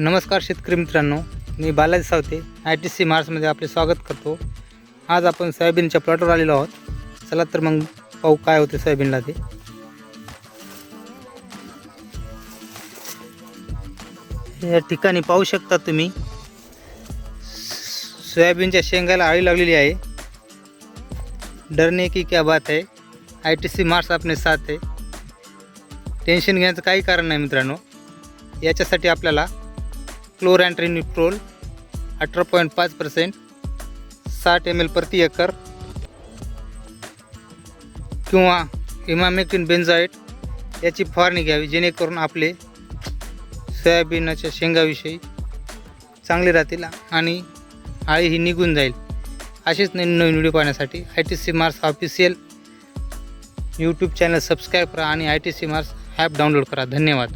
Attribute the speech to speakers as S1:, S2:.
S1: नमस्कार शेतकरी मित्रांनो मी Balaji Sawate I T C मार्समध्ये आपले स्वागत करतो. आज आपण सोयाबीनच्या प्लॉटवर आलेलो आहोत. चला तर मग पाहू काय होते सोयाबीनला ते. या ठिकाणी पाहू शकता तुम्ही सोयाबीनच्या शेंगाला आळी लागलेली आहे. डरने की क्या बात आहे आय टी सी मार्स आपले साथ आहे. टेन्शन घेण्याचं काही कारण नाही मित्रांनो. याच्यासाठी आपल्याला क्लोरॅन्ट्रिनिट्रोल अठरा पॉईंट पाच पर्सेंट साठ एम एल प्रति एकर किंवा इमामेक्टिन बेन्झाईट याची फवारणी घ्यावी जेणेकरून आपले सोयाबीनच्या शेंगाविषयी चांगले राहतील आणि आळी ही निघून जाईल. असेच नवीन नवीन व्हिडिओ पाहण्यासाठी I T C Mars official YouTube channel subscribe करा आणि I T C Mars app download करा. धन्यवाद.